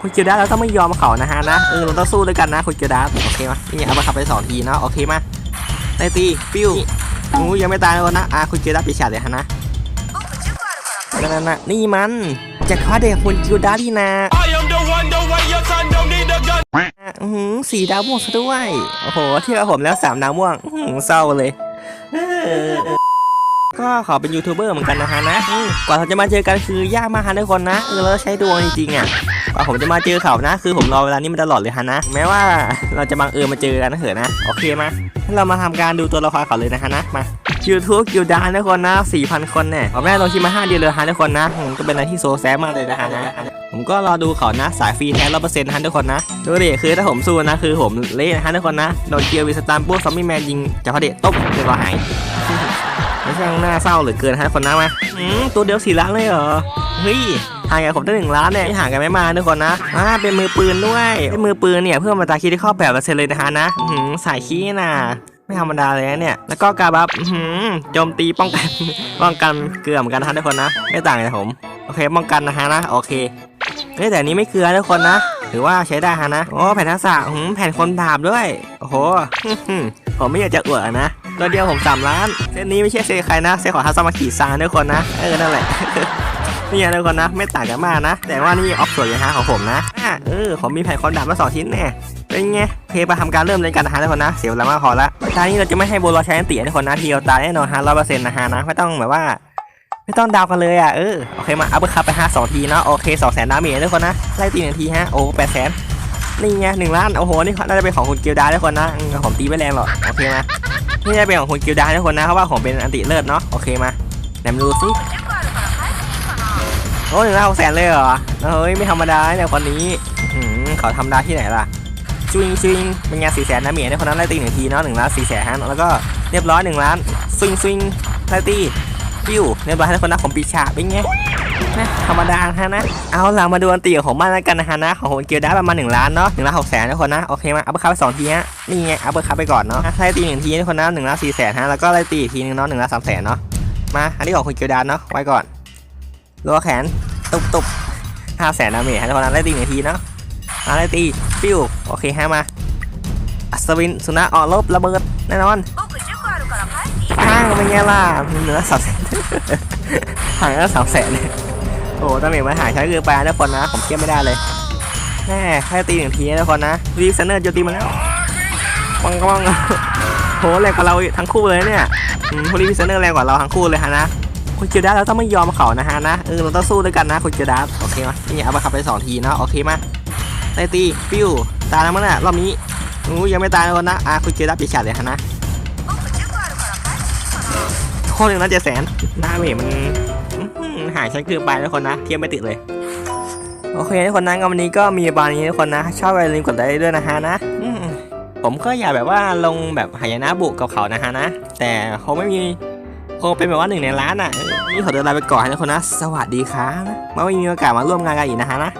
คุณเกียวดาเราต้องไม่ยอมเขานะฮะนะเออเราต้องสู้ด้วยกันนะคุณเกียวดาโอเคมานี่เอามาขับไปสองทีเนาะโอเคมาไล่ตีปิ้วอู้ยังไม่ตายเลยนะอะคุณเกียวดาปีฉาดเลยฮะนะนั่นนั่นนั่นนี่มันจะฆ่าเด็กคุณเกียวดาดีนา I am the one, the way your son don't need a gun. อือหือสีดาวม่วงซะด้วย โอ้โหเที่ยวกับผมแล้วสามดาวม่วงหือเศร้าเลย ก็ขอเป็นยูทูบเบอร์เหมือนกันนะฮะนะอืมกว่าเราจะมาเจอกันคือยากมากฮะทุกคนนะเออเราใช้ดวงจริงๆอะกว่าผมจะมาเจอเขานะ คือผมรอเวลานี้มาตลอดเลยฮะนะแม้ว่าเราจะบังเอิญมาเจอกันนะเถอะนะโอเคมางั้นเรามาทำการดูตัวละครเขาเลยนะฮะนะมา YouTube กิวดานทุกคนนะ4,000 คนเนี่ยผมแม่ลงคลิปมา5เดือนเลยฮะทุกคนนะอืมก็เป็นอะไรที่โซแซมมากเลยนะฮะนะผมก็รอดูเขานะสายฟรีแท้ร้อยเปอร์เซ็นต์นะฮะทุกคนนะดูดิคือถ้าผมสู้นะคือผมเละนะฮะทุกคนนะโดนเกียร์วิสตามปุ๊บซอมบี้แมนยิงจากพระเดชตบเรียบร้อยหาย ไม่ช่หน้าเศร้าเหลือเกินฮะทุกคนนะมาอืมตัวเดียวสี่ล้านเลยเหรอเฮ้ยห่างกันผมได้หนึ่งล้านเนี่ยห่างกันไม่มาทุกคนนะอ่าเป็นมือปืนด้วยเป็นมือปืนเนี่ยเพื่อมาตาคิดที่ข้อแบบเปอร์เซ็นต์เลยนะฮะนะหือสายขี้น่ะไม่ธรรมดาเลยนะเนี่ย แล้วก็กาบัฟอื้อหือโจมตีป้องกัน ป้องกันเกลือเหมือนกันนะฮะทุกคนนะ ไม่ต่างจากผม โอเค ป้องกันนะฮะนะ โอเคเฮ้แต่นี้ไม่เกลือทุกคนนะ ถือว่าใช้ได้ฮะนะ โอ้ แผ่นทักษะแผ่นคนดาบด้วย โอ้โห ผมไม่อยากจะอวดนะ ตัวเดียวผมสามล้าน เส้นนี้ไม่ใช่เซใครนะ เซของฮัสซามากิซานทุกคนนะ เออ นั่นแหละ นี่นะทุกคนนะ ไม่ต่างกันมากนะ แต่ว่านี่ออฟสวยนะฮะของผมนะอะเออ ผมมีแผ่นคนดาบมาสองชิ้นแน่เป็นไงโอเคมาทำการเริ่มเล่นกันนะฮะทุกคนนะ เสียเวลามากพอละตอนนี้เราจะไม่ให้โบรอใช้อันตีทุกคนนะทีเดียวตายแน่นอนฮะร้อยเปอร์เซ็นต์นะฮะนะ ไม่ต้องแบบว่า ไม่ต้องดาวกันเลยอะ เออ โอเคมาอัพเปอร์คัพไปห้าสองทีเนาะ โอเคสองแสนดาเมจทุกคนนะ ไล่ตีหนึ่งทีฮะ โอ้แปดแสนนี่ไงหนึ่งล้าน โอ้โห นี่น่าจะเป็นของคุณเกียวดาทุกคนนะ ผมตีไม่แรงหรอก โอเคม นี่จะเป็นของคุณกียวดาทุกคนนะเพราะว่าผมเป็นอันติเลิศเนาะโอเคมาไหนมดูสิโอ้หนึ่งล้านหกแสนเลยเหรอเฮ้ยไม่ธรรมดาเนี่ยคนนี้อืมเขาทำได้ที่ไหนล่ะชวิงชวิงเป็นไงสี่แสนดาเมจในคนนั้นไล่ตีหนึ่งทีเนาะหนึ่งล้านสี่แสนฮะแล้วก็เรียบร้อยหนึ่งล้านสวิงสวิงไล่ตีปิ้วเรียบร้อยให้คนนั้นผมปีชาเป็นไง นะธรรมดาฮะนะ เอาล่ะมาดูอันตีของผมบ้างแล้วกันนะฮะนะของผมเกียวได้ประมาณหนึ่งล้านเนาะหนึ่งล้านหกแสนทุกคนนะโอเคมาอัพเปอร์คัพไปสองทีฮะนี่ไงอัพเปอร์คัพไปก่อนเนาะไล่ตีหนึ่งทีทุกคนนะหนึ่งล้านสี่แสนฮะแล้วก็ไล่ตีอีกทีหนึงเนาะหนึ่งล้านสามแสนเนาะมาอันนี้ของคุณเกียวดานเนาะไว้ก่อนรัวแขนตุบตุบห้าแสนดาเมจฮะทุกคนนะไล่ตีหนึ่งทีเนาะมาไล่ตีปิ้วโอเคฮะมาอัศวินสุนัขออกรบระเบิดแน่นอนข้างเป็นไงล่ะมีเหลือสามแสนห่างกันสามแสนเลย โอ้ตาเมจมาหาใช้คือไปนะทุกคนนะ ผมเทียบไม่ได้เลยแน่แค่ตีหนึ่งทีนะทุกคนนะรีบเซนเนอร์จมตีมาแล้วปังปังโหแรงกว่าเราทั้งคู่เลยเนี่ยอืมพรีเซนเนอร์แรงกว่าเราทั้งคู่เลยฮะนะคุณเกียวดาเราต้องไม่ยอมเขานะฮะนะเออเราต้องสู้ด้วยกันนะคุณเกียวดาโอเคมานี่เอาไปขับไปสองทีเนาะโอเคมาไล่ตีปิ้วตายแล้วมั้งน่ะรอบนี้อู้ยังไม่ตายนะคนนะอะคุณเจอรับปีชาจเลยฮะนะโคตรหนึ่งนะเจ็ดแสนหน้าเมจมัน หายใช้เกินไปทุกคนนะ เทียบไม่ติดเลย โอเคทุกคนนะงั้นวันนี้ก็มีบานนี้ทุกคนนะ ชอบอย่าลืมกดไลค์ด้วยนะฮะนะผมก็อยากแบบว่าลงแบบหายนะบุกกับเขานะฮะนะ แต่คงไม่มีคงเป็นแบบว่าหนึ่งในล้านอะนี่ขอตัวลาไปก่อนนะทุกคนนะ สวัสดีครับมาไม่มีโอกาสมาร่วมงานกันอีกนะฮะนะ